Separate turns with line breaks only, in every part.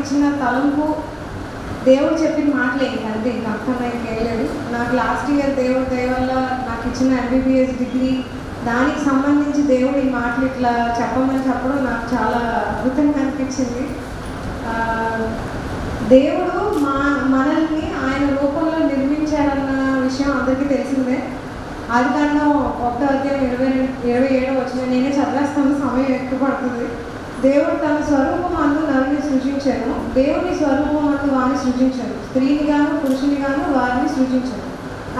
ఇచ్చిన తలంపు దేవుడు చెప్పిన మాటలే ఇంక అంతే ఇంక అంతకన్నా ఇంకేయలేదు నాకు లాస్ట్ ఇయర్ దేవుడు దయ వల్ల నాకు ఇచ్చిన ఎంబీబీఎస్ డిగ్రీ దానికి సంబంధించి దేవుడు ఈ మాటలు ఇట్లా చెప్పమని చెప్పడం నాకు చాలా అద్భుతంగా అనిపించింది. దేవుడు మా మనల్ని ఆయన రూపంలో నిర్మించాడన్న విషయం అందరికీ తెలిసిందే. అది కన్నా ఒకటో అధ్యాయం ఇరవై ఇరవై ఏడో వచ్చిన నేనే చదివేస్తాను సమయం ఎక్కువ పడుతుంది. దేవుడు తన స్వరూపం అందు నరుని సృజించను. దేవుని స్వరూపం అందు వారిని సృజించను. స్త్రీని గాను పురుషుని గాను వారిని సృజించను.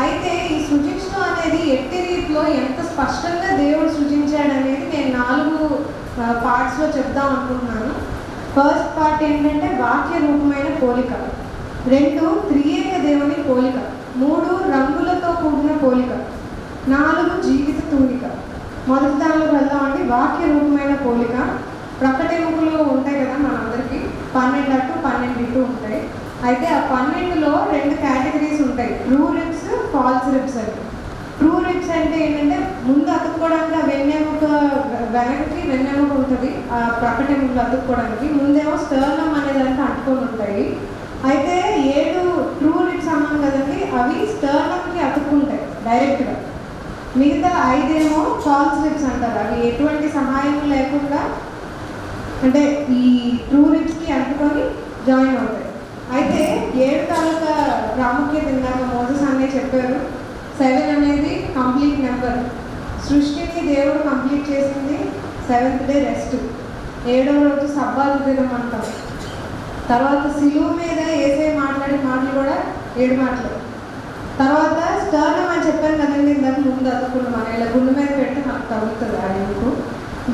అయితే ఈ సృజించడం అనేది ఎట్టి రీతిలో ఎంత స్పష్టంగా దేవుడు సృజించాడు అనేది నేను నాలుగు పార్ట్స్లో చెప్దాం అనుకుంటున్నాను. ఫస్ట్ పార్ట్ ఏంటంటే వాక్య రూపమైన పోలిక. రెండు త్రియేక దేవుని పోలిక. మూడు రంగులతో కూడిన పోలిక. నాలుగు జీవిత తూనిక. మొదటి దానిలో వెళ్దామండి. వాక్య రూపమైన పోలిక. ప్రకటింపులు ఉంటాయి కదా మనందరికీ పన్నెండు అటు పన్నెండు ఇటు ఉంటాయి. అయితే ఆ పన్నెండులో రెండు కేటగిరీస్ ఉంటాయి. ట్రూ రిప్స్ ఫాల్స్ రిప్స్ అని. ట్రూ రిప్స్ అంటే ఏంటంటే ముందు అతుక్కోవడానికి ఆ వెన్నెముక వెనక్కి వెన్నెముక ఉంటుంది. ఆ ప్రకటనలు అతుక్కోవడానికి. ముందేమో స్టర్నం అనేది అంతా అట్టుకొని ఉంటాయి. అయితే ఏడు ట్రూ రిప్స్ అన్నాం కదండి అవి స్టర్నంకి అతుక్కుంటాయి డైరెక్ట్గా మిగతా ఐదేమో ఫాల్స్ రిప్స్ అంటారు. అవి ఎటువంటి సహాయం లేకుండా అంటే ఈ ట్రూ రిప్స్కి అంటుకొని జాయిన్ అవుతాయి. అయితే ఏడు తాలూకా ప్రాముఖ్యత ఇందాక మోజస్ అనే చెప్పారు. సెవెన్ అనేది కంప్లీట్ నెంబర్ సృష్టిని దేవుడు కంప్లీట్ చేసింది సెవెంత్ డే రెస్ట్ ఏడవ రోజు సబ్బాలు దినం అంటాం. తర్వాత సిలువు మీద ఏసే మాట్లాడే మాటలు కూడా ఏడు మాటలు. తర్వాత స్టర్నం అని చెప్పాను కదండి ఇందాక ముందు అతుకున్న మన ఇలా గుండె మీద పెట్టి నాకు తగులుతుంది ఆ మీకు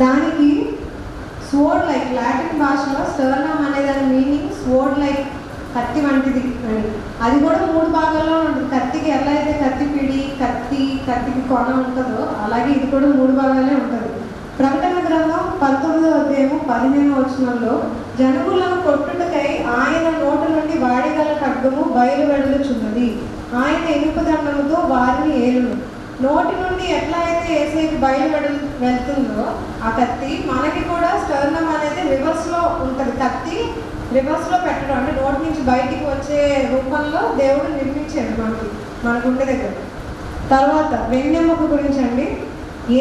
దానికి స్వోర్డ్ లైక్ లాటిన్ భాషలో స్టర్నమ్ అనే దాని మీనింగ్ స్వోర్డ్ లైక్ కత్తి వంటిది. అని అది కూడా మూడు భాగాల్లో ఉంటుంది. కత్తికి ఎలా అయితే కత్తి పిడి కత్తి కత్తికి కొన ఉంటుందో అలాగే ఇది కూడా మూడు భాగాలే ఉంటుంది. ప్రకటన గ్రంథం పంతొమ్మిదో అధ్యాయము పదిహేను వచనంలో జనములను కొట్టుటకై ఆయన నోట నుండి వాడిగల ఖడ్గము బయలు వెడలుచున్నది ఆయన ఇనుపదండముతో వారిని ఏలును. నోటి నుండి ఎట్లా అయితే ఏసీకి బయలుపడి వెళ్తుందో ఆ కత్తి మనకి కూడా స్టర్నం అనేది రివర్స్లో ఉంటుంది. కత్తి రివర్స్లో పెట్టడం అంటే నోటి నుంచి బయటికి వచ్చే రూపంలో దేవుడు నిర్మించాడు మనకి మన గుండె దగ్గర. తర్వాత వెన్నెముక గురించి అండి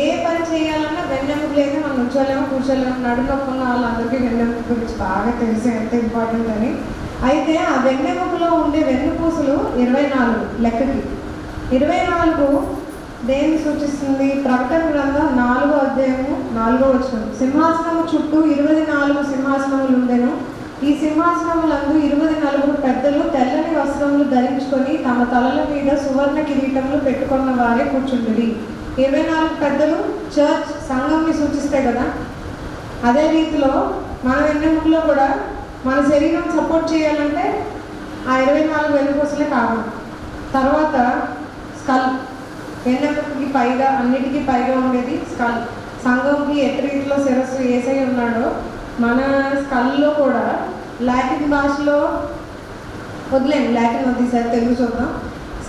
ఏ పని చేయాలన్నా వెన్నెముక లేదు మనం ఉంచోలేము కూర్చోలేము. నడునొప్పి ఉన్న వాళ్ళందరికీ వెన్నెముక గురించి బాగా తెలిసే ఎంత ఇంపార్టెంట్ అని. అయితే ఆ వెన్నెముకలో ఉండే వెన్నుపూసలు ఇరవై నాలుగు లెక్కకి. ఇరవై నాలుగు దేన్ని సూచిస్తుంది? ప్రకటన గ్రంథం నాలుగో అధ్యాయము నాలుగో వచనం. సింహాసనము చుట్టూ ఇరవై నాలుగు సింహాసనములు ఉండెను ఈ సింహాసనములందు ఇరవై నలుగురు పెద్దలు తెల్లని వస్త్రములు ధరించుకొని తమ తలల మీద సువర్ణ కిరీటములు పెట్టుకున్న వారే కూర్చుంటుంది ఇరవై నాలుగు పెద్దలు చర్చ్ సంఘంని సూచిస్తాయి కదా? అదే రీతిలో మన వెన్నెముకలో కూడా మన శరీరం సపోర్ట్ చేయాలంటే ఆ ఇరవై నాలుగు వెన్నుపూసలే కావాలి. తర్వాత స్కల్ వెన్నెముకకి పైగా అన్నిటికీ పైగా ఉండేది స్కల్. సంఘంకి ఎట్టి రీతిలో శిరస్సు ఏసై ఉన్నాడో మన స్కల్లో కూడా లాటిన్ భాషలో వదిలేండి లాటిన్ వద్దు సార్ తెలుగు చూద్దాం.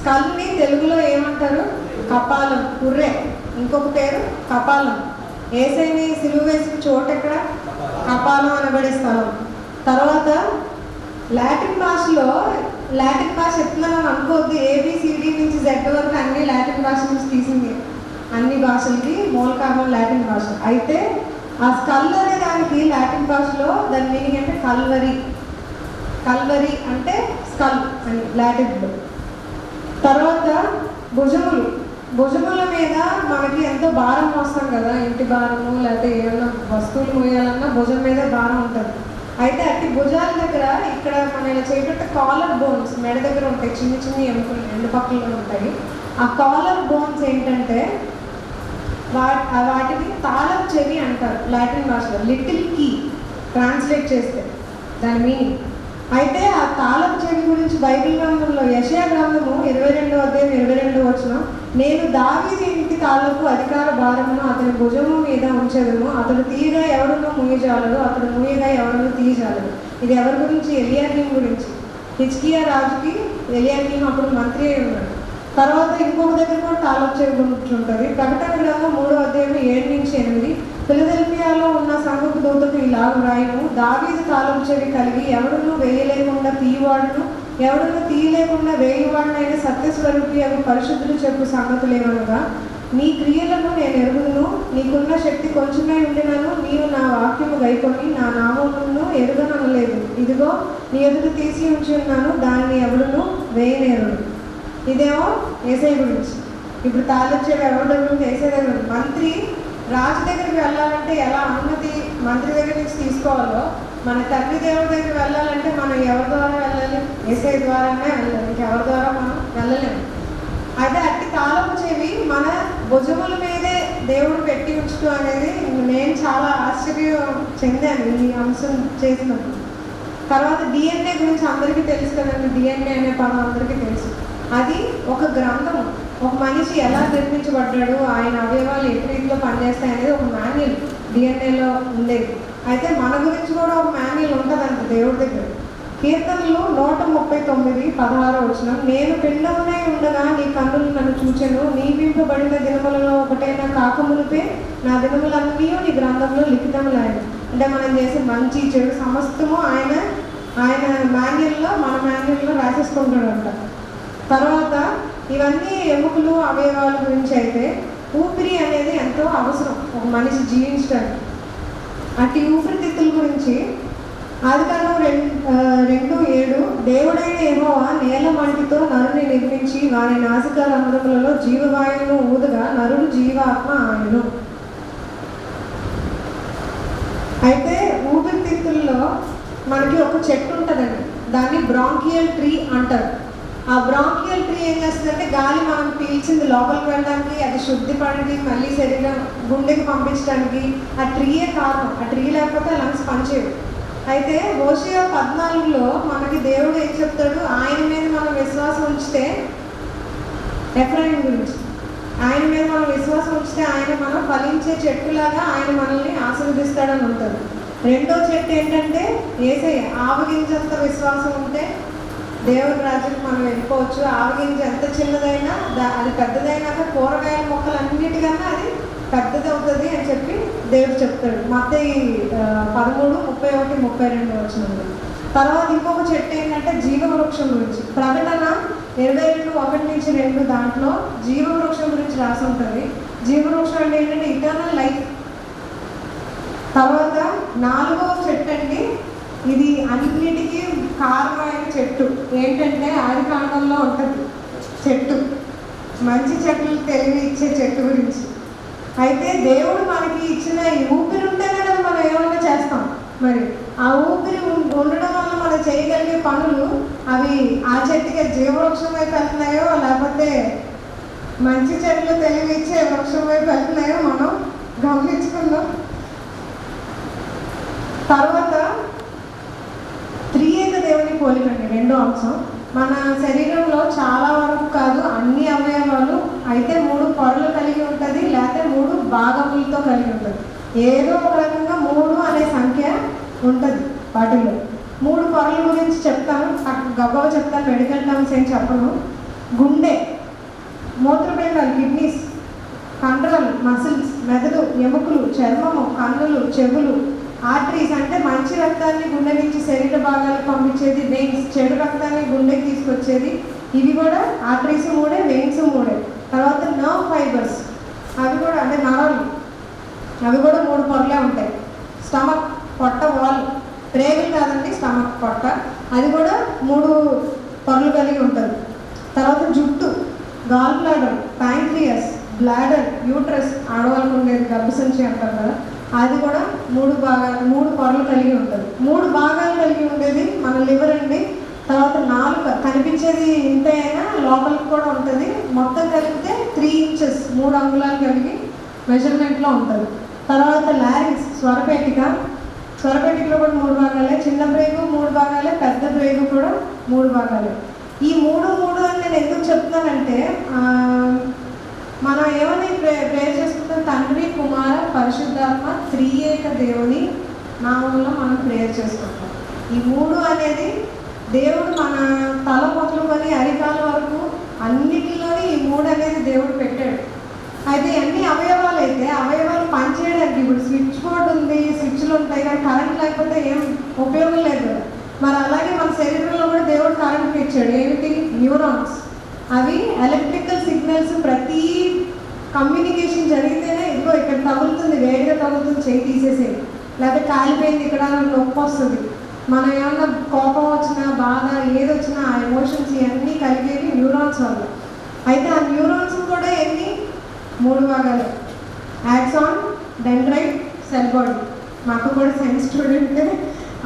స్కల్ని తెలుగులో ఏమంటారు? కపాలం కుర్రే. ఇంకొక పేరు కపాలం. ఏసైని సిలువ వేసిన చోట ఎక్కడ? కపాలం అనబడే స్థలం. తర్వాత లాటిన్ భాషలో లాటిన్ భాష ఎట్లా మనం అనుకోవద్దు ఏబిసిడి నుంచి జెడ్ వరకు అన్ని లాటిన్ అన్ని భాషలకి మూల కారణం లాటిన్ భాష. అయితే ఆ స్కల్ అనే దానికి లాటిన్ భాషలో దాని మీనింగ్ అంటే కల్వరి. కల్వరి అంటే స్కల్ అని లాటిన్లో తర్వాత భుజములు. భుజముల మీద మనకి ఎంతో భారం వస్తాం కదా ఇంటి భారము లేకపోతే ఏమైనా వస్తువులు మోయాలన్నా భుజం మీద భారం ఉంటుంది. అయితే అట్టి భుజాల దగ్గర ఇక్కడ మన ఇలా చేపట్టే కాలర్ బోన్స్ మెడ దగ్గర ఉంటాయి చిన్న చిన్న ఎముకలు రెండు పక్కల్లో ఉంటాయి. ఆ కాలర్ బోన్స్ ఏంటంటే వాటిని తాళం చెవి అంటారు లాటిన్ భాషలో లిటిల్ కీ ట్రాన్స్లేట్ చేస్తే. దాని మీనింగ్ అయితే ఆ తాళం చెవి గురించి బైబిల్ గ్రంథంలో యశయా గ్రంథము ఇరవై రెండో అధ్యాయం ఇరవై రెండో వచ్చిన నేను దావీది ఇంటి తాళపు అధికార భారమును అతని భుజము మీద ఉంచదును. అతడు తీయగా ఎవరినో ముయ్యజాలడు అతడు ముయ్యగా ఎవరినో తీయజాలడు. ఇది ఎవరి గురించి? ఎలియాకీం గురించి. హిచ్కియా రాజుకి ఎలియాకీం అప్పుడు మంత్రి అయి ఉన్నాడు. తర్వాత ఇంకొక దగ్గర కూడా తాళం చెవి గురించి ప్రకటన గ్రంథం మూడో అధ్యాయం ఏడు నుంచి ఎనిమిది. ఫిలదెల్ఫియాలో ఉన్న సంఘపు దూతకు ఇలాగ రాయను దావీదు తాళం చెవి కలిగి ఎవడును వేయలేకుండా తీయవాడును ఎవడును తీయలేకుండా వేయవాడునైన సత్యస్వరూపి అవి పరిశుద్ధులు చెప్పు సంగతులేమనగా నీ క్రియలను నేను ఎరుగుదును నీకున్న శక్తి కొంచెమే ఉండినను నీవు నా వాక్యము గైకొని నా నామమును ఎరుగననలేదు. ఇదిగో నీ ఎదురు తీసి ఉంచి ఉన్నాను దాన్ని ఎవడును వేయనేరుడు ఇదేమో ఏసై గురించి. ఇప్పుడు తాళొచ్చేవి ఎవరు ఏసై దగ్గర మంత్రి రాజు దగ్గరికి వెళ్ళాలంటే ఎలా అనుమతి మంత్రి దగ్గర నుంచి తీసుకోవాలో మన తండ్రి దేవుడి దగ్గర వెళ్ళాలంటే మనం ఎవరి ద్వారా వెళ్ళాలి? ఏసై ద్వారానే వెళ్ళాలి. ఇంకెవరి ద్వారా మనం వెళ్ళలేము? అయితే అట్టి తాళపు చెవి మన భుజముల మీదే దేవుడు పెట్టి ఉంచుతూ అనేది నేను చాలా ఆశ్చర్యం చెందాను ఈ అంశం చేసినప్పుడు. తర్వాత డిఎన్ఏ గురించి అందరికీ తెలుసు కదండి. డిఎన్ఏ అనే పదం అందరికీ తెలుసు. అది ఒక గ్రంథం. ఒక మనిషి ఎలా నిర్మించబడ్డాడు ఆయన అవయవాలు ఏ రీతిలో పనిచేస్తాయి అనేది ఒక మాన్యుల్ డిఎన్ఏలో ఉండేది. అయితే మన గురించి కూడా ఒక మాన్యుల్ ఉంటుందంట దేవుడి దగ్గర. కీర్తనలు నూట ముప్పై తొమ్మిది పదహారు వచ్చిన నేను పిండమునే ఉండగా నీ కన్నులు నన్ను చూచాను. నీ నీవింపబడిన దినములలో ఒకటైన కాకమునిపే నా దినములన్నీ నీ గ్రంథంలో లిఖితములాయను అంటే మనం చేసే మంచి చెడు సమస్తము ఆయన ఆయన మాన్యుల్లో మన మాన్యుల్లో రాసేసుకుంటాడంట. తర్వాత ఇవన్నీ ఎముకలు అవయవాల గురించి అయితే ఊపిరి అనేది ఎంతో అవసరం. ఒక మనిషి జీవించడానికి అట్టి ఊపిరితిత్తుల గురించి ఆదికాలం రెండు రెండు ఏడు దేవుడైన యెహోవా నేల మంటితో నరుని నిర్మించి వారి నాసిక రంధ్రములలో జీవవాయువును ఊదగా నరుడు జీవాత్మ ఆయను అయితే ఊపిరితిత్తుల్లో మనకి ఒక చెట్టు ఉంటుందండి. దాన్ని బ్రాంకియల్ ట్రీ అంటారు. ఆ బ్రాంకియల్ ట్రీ ఏం చేస్తుందంటే గాలి మనం పీల్చింది లోపలికి వెళ్ళడానికి అది శుద్ధి పడి మళ్ళీ శరీరం గుండెకి పంపించడానికి. ఆ ట్రీయే కారణం. ఆ ట్రీ లేకపోతే లంగ్స్ పనిచేయవు. అయితే ఓషియా పద్నాలుగులో మనకి దేవుడు ఏం చెప్తాడు? ఆయన మీద మనం విశ్వాసం ఉంచితే ఎఫ్రైన్ గురించి. ఆయన మీద మనం విశ్వాసం ఉంచితే ఆయన మనం ఫలించే చెట్టులాగా ఆయన మనల్ని ఆశీర్వదిస్తాడని ఉంటుంది రెండో చెట్టు ఏంటంటే ఏసే ఆవగించంత విశ్వాసం ఉంటే దేవుని రాజ్యం మనం వెళ్ళిపోవచ్చు ఆవగింజ ఎంత చిన్నదైనా దా- అది పెద్దదైనాక కూరగాయల మొక్కలు అన్నిటికన్నా అది పెద్దది అవుతుంది అని చెప్పి దేవుడు చెప్తాడు. మధ్య పదమూడు ముప్పై ఒకటి ముప్పై రెండు వచ్చినప్పుడు తర్వాత ఇంకొక చెట్టు ఏంటంటే జీవవృక్షం గురించి. ప్రకటన ఇరవై రెండు ఒకటి నుంచి రెండు దాంట్లో జీవవృక్షం గురించి రాసి ఉంటుంది. జీవవృక్షం అంటే ఏంటంటే ఇటర్నల్ లైఫ్ తర్వాత నాలుగవ చెట్టు అండి ఇది అన్నిటికీ కారణమైన చెట్టు. ఏంటంటే ఆది కాండంలో ఉంటుంది చెట్టు. మంచి చెట్లు తెలివి ఇచ్చే చెట్టు గురించి. అయితే దేవుడు మనకి ఇచ్చిన ఈ ఊపిరి ఉంటే కదా మనం ఏమైనా చేస్తాం. మరి ఆ ఊపిరి ఉండడం వల్ల మనం చేయగలిగే పనులు అవి ఆ చెట్టుకి జీవవృక్షం వైపు వెళ్తున్నాయో లేకపోతే మంచి చెట్లు తెలివి ఇచ్చే వృక్షం వైపు వెళ్తున్నాయో మనం గమనించుకుందాం. తర్వాత పోలికండి రెండో అంశం. మన శరీరంలో చాలా వరకు కాదు అన్ని అవయవాలు అయితే మూడు పొరలు కలిగి ఉంటుంది లేకపోతే మూడు భాగములతో కలిగి ఉంటుంది. ఏదో ఒక రకంగా మూడు అనే సంఖ్య ఉంటుంది వాటిలో. మూడు పొరల గురించి చెప్తాను గబ్బవ చెప్తాను మెడికల్ టర్మ్స్ ఏం చెప్పను. గుండె మూత్రపిండాలు కిడ్నీస్ కండరాలు మసిల్స్ మెదడు ఎముకలు చర్మము కన్నులు చెవులు ఆర్టరీస్ అంటే మంచి రక్తాన్ని గుండె నుంచి శరీర భాగాలకు పంపించేది వెయిన్స్ చెడు రక్తాన్ని గుండెకి తీసుకొచ్చేది. ఇవి కూడా ఆర్టరీస్ మూడే వెయిన్స్ మూడే. తర్వాత నర్వ్ ఫైబర్స్ అవి కూడా అంటే నరాలు. అవి కూడా మూడు పొరలే ఉంటాయి. స్టమక్ పొట్ట వాల్. ప్రేగులు కాదండి స్టమక్ పొట్ట. అది కూడా మూడు పొరలు కలిగి ఉంటుంది. తర్వాత జుట్టు. Gall bladder pancreas bladder uterus ఆడవాళ్ళకు ఉండేది గర్భసంచి అంటారు కదా. అది కూడా మూడు భాగాలు మూడు పొరలు కలిగి ఉంటుంది. మూడు భాగాలు కలిగి ఉండేది మన లివర్ అండి. తర్వాత నాలుక కనిపించేది ఇంత అయినా లోపలికి కూడా ఉంటుంది. మొత్తం కలిపితే త్రీ ఇంచెస్ మూడు అంగుళాలు కలిగి మెజర్మెంట్లో ఉంటుంది. తర్వాత లారింగ్స్ స్వరపేటిక. స్వరపేటికలో కూడా మూడు భాగాలే చిన్న బ్రేగు మూడు భాగాలే పెద్ద బ్రేగు కూడా మూడు భాగాలే. ఈ మూడు మూడు అని నేను ఎందుకు చెప్తున్నానంటే మనం ఏమని ప్రే ప్రేర్ చేసుకుంటాం? తండ్రి కుమార పరిశుద్ధాత్మ త్రియేక దేవుని నామంలో మనం ప్రేయర్ చేసుకుంటాం. ఈ మూడు అనేది దేవుడు మన తల మొదలుకొని అరికాల వరకు అన్నిటిలోని ఈ మూడు అనేది దేవుడు పెట్టాడు. అయితే అన్ని అవయవాలు అయితే అవయవాలు పనిచేయడానికి ఇప్పుడు స్విచ్ బోర్డు ఉంది స్విచ్లు ఉంటాయి కానీ కరెంట్ లేకపోతే ఏం ఉపయోగం లేదు మరి అలాగే మన శరీరంలో కూడా దేవుడు కరెంట్ ఇచ్చాడు ఏమిటి? న్యూరాన్స్. అవి ఎలక్ట్రికల్ సిగ్నల్స్ ప్రతి కమ్యూనికేషన్ జరిగితేనే ఇదిగో ఇక్కడ తగులుతుంది వేడిగా తగులుతుంది చేయి తీసేసేది లేకపోతే కాలిపోయింది ఇక్కడ నొప్పి వస్తుంది. మనం ఏమన్నా కోపం వచ్చినా బాధ ఏది వచ్చినా ఆ ఎమోషన్స్ ఇవన్నీ కలిగేవి న్యూరాన్స్ వల్ల. అయితే ఆ న్యూరాన్స్ కూడా ఎన్ని? మూడు భాగాలు. యాక్సాన్ డెండ్రైట్ సెల్ బాడీ మాకు కూడా సైన్స్ స్టూడెంట్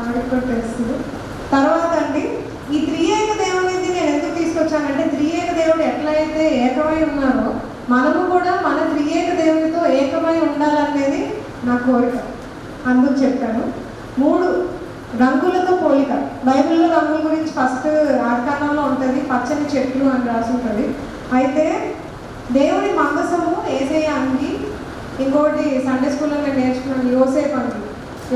ఆవిడకి కూడా తెలుస్తుంది తర్వాత అండి ఈ త్రియేక దేవునిది నేను ఎందుకు తీసుకొచ్చానంటే త్రియేక దేవుడు ఎట్లా అయితే ఏకమై ఉన్నారో మనము కూడా మన త్రియేక దేవునితో ఏకమై ఉండాలనేది నా కోరిక. అందుకు చెప్పాను. మూడు రంగులతో పోలిక. బైబిల్లో రంగుల గురించి ఫస్ట్ ఆకారంలో ఉంటుంది పచ్చని చెట్లు అని రాసి ఉంటుంది. అయితే దేవుని మందసము ఏసే అంగి ఇంకోటి సండే స్కూల్లో నేను నేర్చుకున్నాను యోసేపు అంగి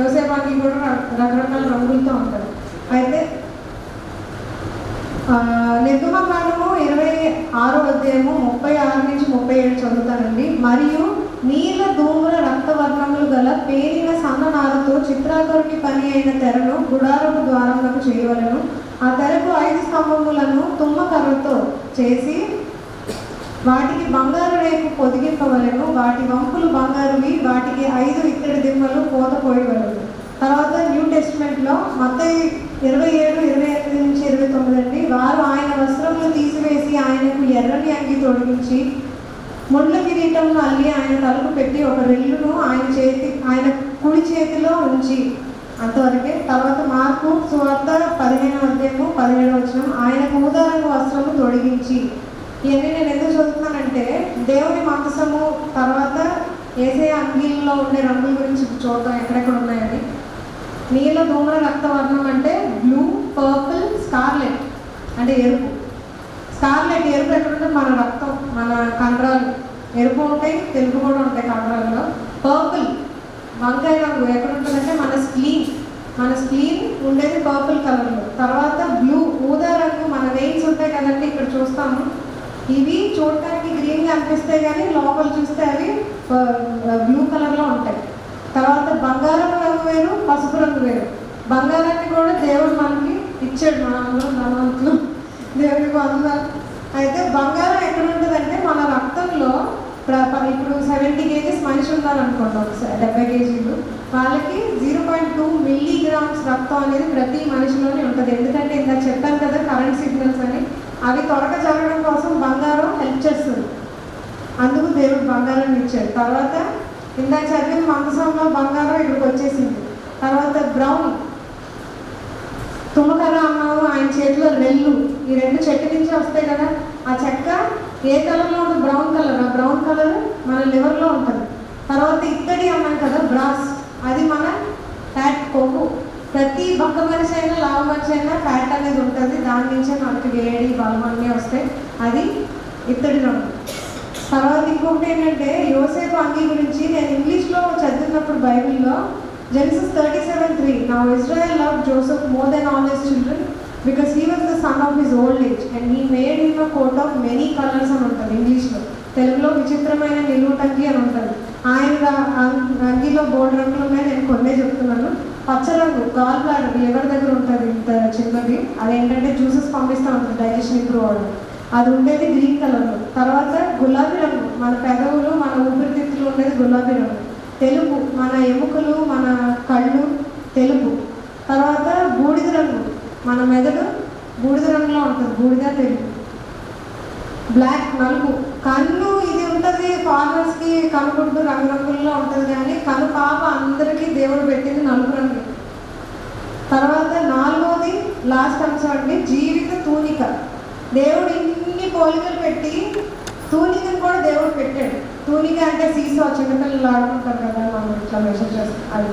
యోసేపు అంగి కూడా రకరకాల రంగులతో ఉంటుంది. అయితే నిర్గమకాండము ఇరవై ఆరో అధ్యాయము ముప్పై ఆరు నుంచి ముప్పై ఏడు చదువుతానండి. మరియు నీల ధూమ్ర రక్తవర్ణములు గల పేరిన సన్ననారతో చిత్రాకరుని పని అయిన తెరను గుడారపు ద్వారములకు చేయవలను. ఆ తెరకు ఐదు స్తంభములను తుమ్మకర్రతో చేసి వాటికి బంగారు రేపు పొదిగింపవలను. వాటి వంపులు బంగారువి. వాటికి ఐదు ఇత్తడి దిమ్మలు పోత పోయవలను. తర్వాత న్యూ టెస్ట్మెంట్లో మత ఇరవై ఏడు ఇరవై ఎనిమిది నుంచి ఇరవై తొమ్మిది అండి. వారు ఆయన వస్త్రములు తీసివేసి ఆయనకు ఎర్రని అంగి తొడిగించి ముండ్ల కిరీటంను అల్లి ఆయన తలకు పెట్టి ఒక రెల్లును ఆయన చేతి ఆయన కుడి చేతిలో ఉంచి అంతవరకే తర్వాత మార్పు సువార్త పదిహేను అధ్యాయము పదిహేడు వచ్చిన ఆయనకు ఊదారంగు వస్త్రము తొడిగించి. ఇవన్నీ నేను ఎందుకు చదువుతున్నానంటే దేవుని మాంసము తర్వాత ఏసే అంగీల్లో ఉండే రంగుల గురించి చూడటం ఎక్కడెక్కడ ఉన్నాయని నీల ధూమ్ర రక్తవర్ణం అంటే బ్లూ పర్పుల్ స్కార్లెట్ అంటే ఎరుపు. స్కార్లెట్ ఎరుపు ఎక్కడుంటే మన రక్తం మన కండరాలు. ఎరుపు ఉంటాయి తెలుపు కూడా ఉంటాయి కండరాల్లో. పర్పుల్ వంకాయ రంగు ఎక్కడ ఉంటుందంటే మన స్క్లీన్ మన స్క్లీన్ ఉండేది పర్పుల్ కలర్లో. తర్వాత బ్లూ ఊదా రంగు మన వెయిన్స్ ఉంటాయి కదండి ఇక్కడ చూస్తాము ఇవి చూడటానికి గ్రీన్గా అనిపిస్తాయి కానీ లోపల చూస్తే అవి బ్లూ కలర్లో ఉంటాయి. తర్వాత బంగారం రంగు వేరు పసుపు రంగు వేరు. బంగారాన్ని కూడా దేవుడు మనకి ఇచ్చాడు మన అందరం ధనవంతులు. దేవుడికి వందనాలు. అయితే బంగారం ఎక్కడ ఉంటుందంటే మన రక్తంలో ఇప్పుడు సెవెంటీ కేజీస్ మనిషి ఉన్నారు అనుకోండి ఒకసారి డెబ్బై కేజీలు. వాళ్ళకి జీరో పాయింట్ టూ మిల్లీగ్రామ్స్ రక్తం అనేది ప్రతి మనిషిలోనే ఉంటుంది. ఎందుకంటే ఇందాక చెప్పాను కదా కరెంట్ సిగ్నల్స్ అని. అవి త్వరగా జరగడం కోసం బంగారం హెల్ప్ చేస్తుంది. అందుకు దేవుడు బంగారం ఇచ్చాడు. తర్వాత ఇందాక చదివిన మందసంలో బంగారం ఇక్కడికి వచ్చేసింది తర్వాత బ్రౌన్ తుమ్మకర్ర అన్నాము ఆయన చేతిలో రెల్లు ఈ రెండు చెట్టు నుంచి వస్తాయి కదా. ఆ చెక్క ఏ కలర్లో ఉంటుంది? Brown colour? ఆ బ్రౌన్ కలర్ మన లివర్లో ఉంటుంది. తర్వాత ఇత్తడి అన్నాం కదా బ్రాస్. అది మన ఫ్యాట్ కొవ్వు. ప్రతి బక్క మనిషి అయినా లావు మనిషి అయినా ఫ్యాట్ అనేది ఉంటుంది. దాని నుంచే మనకి వేడి బలం అన్నీ వస్తాయి. అది ఇత్తడి రంగు తర్వాత ఇంకొకటి ఏంటంటే యోసేపు అంగి గురించి నేను ఇంగ్లీష్లో చదివినప్పుడు బైబిల్లో Genesis thirty seven three. Now Israel love Joseph more than all his children because he was the son of his old age and he made him a coat of many colours అని ఉంటుంది ఇంగ్లీష్లో. తెలుగులో విచిత్రమైన నిలువుటంగి అని ఉంటుంది. ఆయన రంగిలో అంగిలో board రంగులు ఉన్నాయి నేను కొన్నే చెప్తున్నాను. పచ్చ రంగు గాల్ బ్లాడర్ ఎవరి దగ్గర ఉంటుంది ఇంత చిన్నది? అదేంటంటే జ్యూసెస్ పంపిస్తూ ఉంటుంది డైజెషన్ ఇంప్రూవ్ అవ్వడం. అది ఉండేది గ్రీన్ కలర్లో తర్వాత గులాబీ రంగు. మన పెదవులు మన ఊపిరితిత్తులు ఉండేది గులాబీ రంగు. తెలుపు. మన ఎముకలు మన కళ్ళు తెలుపు. తర్వాత బూడిద రంగు. మన మెదడు బూడిద రంగులో ఉంటుంది. బూడిద తెలుపు. బ్లాక్ నలుపు. కన్ను ఇది ఉంటుంది ఫార్మర్స్కి కనుగుడ్డు రంగురంగుల్లో ఉంటుంది కానీ కను పాప అందరికీ దేవుడు పెట్టింది నలుపు రంగు. తర్వాత నాలుగోది లాస్ట్ అంశం అండి జీవిత తూనిక. దేవుడి పోలికలు పెట్టి తూనికను కూడా దేవుడు పెట్టాడు. తూనిక అంటే సీసా చిన్నపిల్లలు ఆడుకుంటారు కదా మనం ఇట్లా మెసేజ్ చేస్తాం.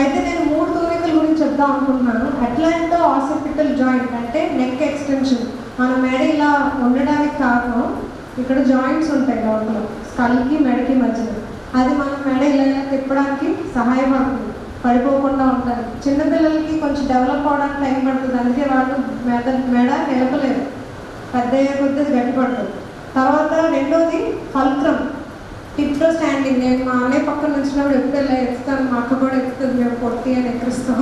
అయితే నేను మూడు తూనికల గురించి చెప్దాం అనుకుంటున్నాను. అట్లాంటో ఆసిపిటల్ జాయింట్ అంటే నెక్ ఎక్స్టెన్షన్ మన మెడ ఇలా ఉండడానికి కారణం ఇక్కడ జాయింట్స్ ఉంటాయి లోపల. స్కల్కి మెడకి మధ్యన అది మన మెడ ఇలా తిప్పడానికి సహాయపడుతుంది. పడిపోకుండా ఉంటారు చిన్నపిల్లలకి కొంచెం డెవలప్ అవడానికి టైం పడుతుంది. అందుకే వాళ్ళు మెడ మెడ నిలపలేదు పెద్ద అయ్యే కొద్దీ అది గట్టిపడుతుంది తర్వాత రెండోది ఫల్క్రమ్ టిప్లో స్టాండింగ్ నేను మా అన్నయ్య పక్కన వచ్చినప్పుడు ఎప్పుడు ఇలా ఎత్తుతాను మా అక్క కూడా ఎత్తుతుంది మేము పొట్టి అని ఎక్కిస్తాం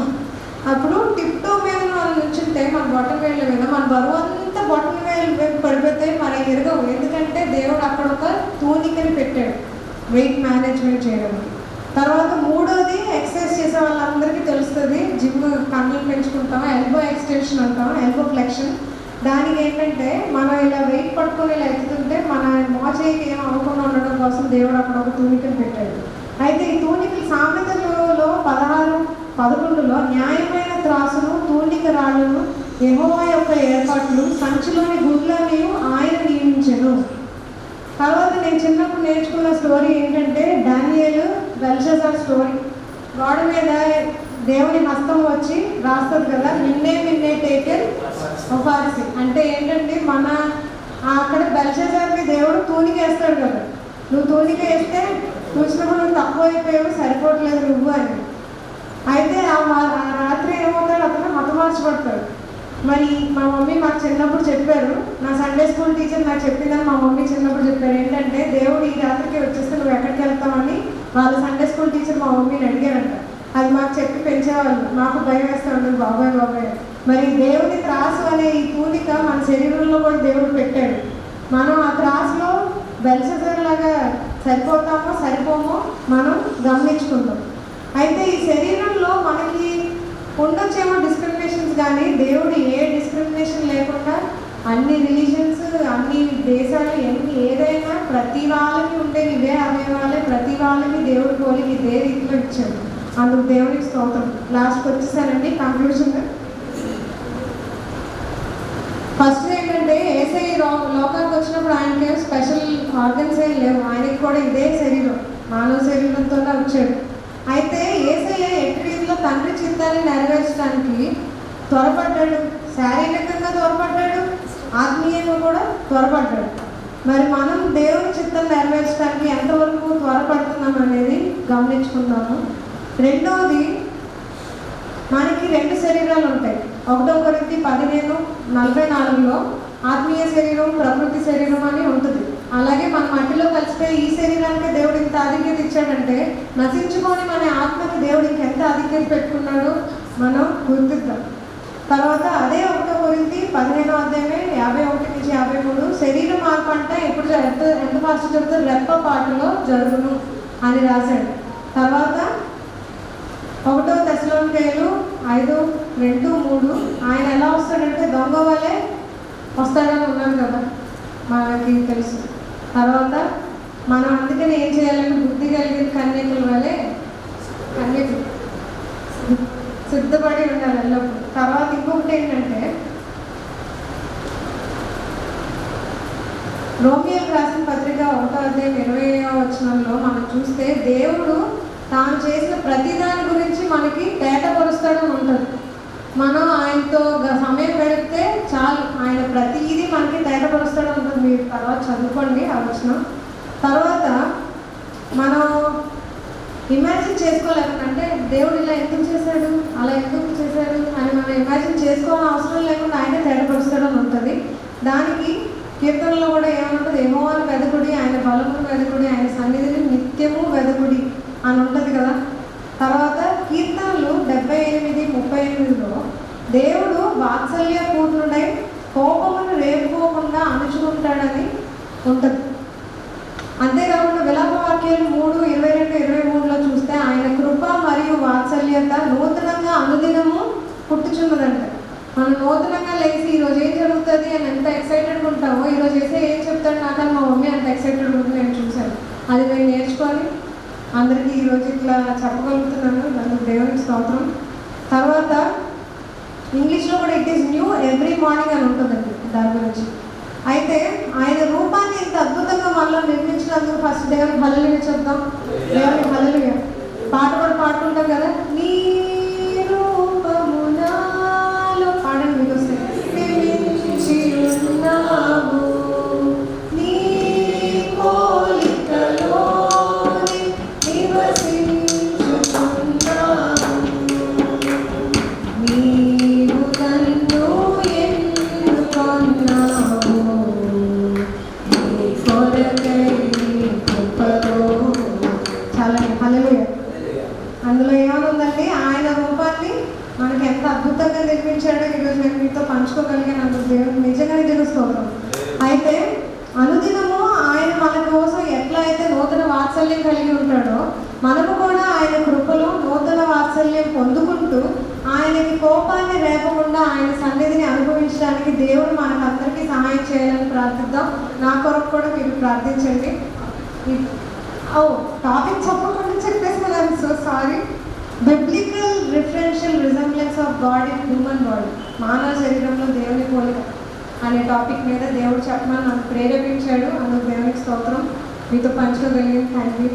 అప్పుడు టిప్టో మీద వాళ్ళు నుంచుంటే మన బొట్టన వేళ్ళ మీద మన బరువు అంతా బొట్టన వేలు మేము పడిపోతే మన ఎరగవు. ఎందుకంటే దేవుడు అక్కడ ఒక తూనికని పెట్టాడు వెయిట్ మేనేజ్మెంట్ చేయడానికి తర్వాత మూడోది ఎక్సర్సైజ్ చేసే వాళ్ళందరికీ తెలుస్తుంది. జిమ్ కన్నులు పెంచుకుంటాం ఎల్బో ఎక్స్టెన్షన్ అంటాం ఎల్బో ఫ్లెక్షన్ దానికి ఏంటంటే మనం ఇలా వెయిట్ పట్టుకొని ఇలా ఎత్తుతుంటే మన మోచేయికి ఏం అవ్వకుండా ఉండడం కోసం దేవుడు అక్కడ ఒక తూనికను పెట్టాడు. అయితే ఈ తూనికలు సామెతలలో పదహారు పదకొండులో న్యాయమైన త్రాసును తూనిక రాళ్ళను యెహోవా యొక్క ఏర్పాట్లు సంచిలోని గుడ్లని ఆయన నియమించను. తర్వాత నేను చిన్నప్పుడు నేర్చుకున్న స్టోరీ ఏంటంటే డానియల్ బెల్షజార్ స్టోరీ. గోడ మీద దేవుని హస్తం వచ్చి రాస్తుంది కదా నిన్నే నిన్నే టేకెన్ ఒఫార్సి అంటే ఏంటంటే మన అక్కడ బెల్షజార్కి దేవుడు తూనికేస్తాడు కదా. నువ్వు తూనికేస్తే చూసినప్పుడు నువ్వు తక్కువ అయిపోయావు సరిపోవట్లేదు నువ్వు అని. అయితే ఆ రాత్రి ఏమవుతాడు? అతను హతమార్చబడతాడు మరి మా మమ్మీ మాకు చిన్నప్పుడు చెప్పారు నా సండే స్కూల్ టీచర్ నాకు చెప్పిందని మా మమ్మీ చిన్నప్పుడు చెప్పారు. ఏంటంటే దేవుడు ఈ రాత్రికి వచ్చేస్తే నువ్వు ఎక్కడికి వెళ్తావని వాళ్ళ సండే స్కూల్ టీచర్ మా మమ్మీని అడిగారంట. అది మాకు చెప్పి పెంచేవాళ్ళు. మాకు భయం వేస్తూ ఉండదు బాబాయ్ బాబాయ్. మరి దేవుని త్రాసు అనే ఈ తూనిక మన శరీరంలో కూడా దేవుడు పెట్టాడు. మనం ఆ త్రాసులో బెల్సెసర్ లాగా సరిపోతామో సరిపోమో మనం గమనించుకుంటాం. అయితే ఈ శరీరంలో మనకి ఉండొచ్చేమో డిస్క్రిమినేషన్స్ కానీ దేవుడు ఏ డిస్క్రిమినేషన్ లేకుండా అన్ని రిలీజన్స్ అన్ని దేశాలు ఎన్ని ఏదైనా ప్రతి వాళ్ళకి ఉండే ఇవే అవయవాలే ప్రతి వాళ్ళకి దేవుడి పోలికి ఇదే రీతిలో ఇచ్చాడు. అందుకు దేవునికి స్తోత్రం. లాస్ట్కి వచ్చేసానండి కంక్లూజన్ ఫస్ట్ ఏంటంటే ఏసై లో- లోకానికి వచ్చినప్పుడు ఆయనకి స్పెషల్ ఆర్గన్స్ ఏం లేవు. ఆయనకి కూడా ఇదే శరీరం. మానవ శరీరంతోనే వచ్చాడు. అయితే ఏసయ్య ఎట్టి రీతిలో తండ్రి చిత్తాన్ని నెరవేర్చడానికి త్వరపడ్డాడు. శారీరకంగా త్వరపడ్డాడు? ఆత్మీయంగా కూడా త్వరపడ్డాడు. మరి మనం దేవుని చిత్తం నెరవేర్చడానికి ఎంతవరకు త్వరపడుతున్నాం అనేది గమనించుకుందాము. రెండవది మనకి రెండు శరీరాలు ఉంటాయి. ఒకటో కొరింది పదిహేను నలభై నాలుగులో ఆత్మీయ శరీరం ప్రకృతి శరీరం అని ఉంటుంది. అలాగే మన మట్టిలో కలిస్తే ఈ శరీరానికి దేవుడు ఇంత ఆధిక్యత ఇచ్చాడంటే నశించుకొని మన ఆత్మకి దేవుడు ఇంకెంత ఆధిక్యత పెట్టుకున్నాడో మనం గుర్తిద్దాం. తర్వాత అదే ఒకటో గురించి పదిహేనో అధ్యాయమే యాభై ఒకటి నుంచి యాభై మూడు శరీర మార్పు అంటే ఎప్పుడు ఎంత ఎంత ఫాస్ట్ చెప్తే రెప్ప పాటలో జరుగును అని రాశాడు. తర్వాత ఒకటో దశలోనికాయలు ఐదు రెండు మూడు. ఆయన ఎలా వస్తాడంటే దొంగ వలె వస్తాడని ఉన్నాను కదా. మనకి తెలుసు. తర్వాత మనం అందుకని ఏం చేయాలంటే బుద్ధి కలిగిన కన్యకుల వలె కన్యకులు సిద్ధపడి ఉండాలి ఎల్లప్పుడు. తర్వాత ఇంకొకటి ఏంటంటే రోమియోకి రాసిన పత్రిక ఒకటో అధ్యాయం ఇరవై వచనంలో మనం చూస్తే దేవుడు తాను చేసిన ప్రతి దాని గురించి మనకి తేటపరుస్తాడని ఉంటుంది. మనం ఆయనతో గ- సమయం గడిపితే చాలు. ఆయన ప్రతిదీ మనకి తేటపరుస్తాడని ఉంటుంది. మీరు తర్వాత చదువుకోండి ఆ తర్వాత మనం ఇమాజిన్ చేసుకోలేకుండా దేవుడు ఇలా ఎందుకు చేశాడు? అలా ఎందుకు చేశాడు? అని మనం ఇమాజిన్ చేసుకోవాలని అవసరం లేకుండా ఆయనే తేటపరుస్తాడని ఉంటుంది. దానికి కీర్తనలో కూడా ఏమంటుంది? ఏమోవాని వెదకుడి ఆయన బలమును వెదకుడి ఆయన సన్నిధిని నిత్యము వెదకుడి. అని ఉంటుంది కదా. తర్వాత కీర్తనలు డెబ్బై ఎనిమిది ముప్పై ఎనిమిదిలో దేవుడు వాత్సల్య పూర్ణుడై కోపమును రేపుకోకుండా అణుచుకుంటాడని ఉంటుంది. అంతేకాకుండా విలాప వాక్యాలు మూడు ఇరవై రెండు ఇరవై మూడులో చూస్తే ఆయన కృప మరియు వాత్సల్యత నూతనంగా అనుదినము పుట్టుచున్నదంట. మనం నూతనంగా లేచి ఈరోజు ఏం జరుగుతుంది అని ఎంత ఎక్సైటెడ్గా ఉంటామో ఈరోజు వేసే ఏం చెప్తాడు నాకని మా మమ్మీ అంత ఎక్సైటెడ్ ఉంటుంది నేను చూశాను. అది నేను నేర్చుకొని అందరికీ ఈరోజు ఇట్లా చెప్పగలుగుతున్నాను. దానికి దేవుని స్తోత్రం. తర్వాత ఇంగ్లీష్లో కూడా it is new every morning అని ఉంటుందండి దాని గురించి. అయితే ఆయన రూపాన్ని ఇంత అద్భుతంగా మనలో నిర్మించినందుకు ఫస్ట్ దేవుని హల్లెలూయా చెప్దాం. దేవుని అయితే అనుదినము ఆయన మన కోసం ఎట్లా అయితే నూతన వాత్సల్యం కలిగి ఉంటాడో మనము కూడా ఆయన కృపలో నూతన వాత్సల్యం పొందుకుంటూ ఆయనకి కోపాన్ని రేపకుండా ఆయన సన్నిధిని అనుభవించడానికి దేవుడు మనకందరికీ సహాయం చేయాలని ప్రార్థిద్దాం. నా కొరకు కూడా మీరు ప్రార్థించండి. ఓ టాపిక్ చెప్పకుండా చెప్పేసి I'm so sorry. Biblical referential resemblance of God in human body మానవ శరీరంలో దేవుని పోలిక. అనే టాపిక్ మీద దేవుడు చెప్పమని నన్ను ప్రేరేపించాడు. అందుకు దేవునికి స్తోత్రం. మీతో పంచుకోగలిగింది థ్యాంక్ యూ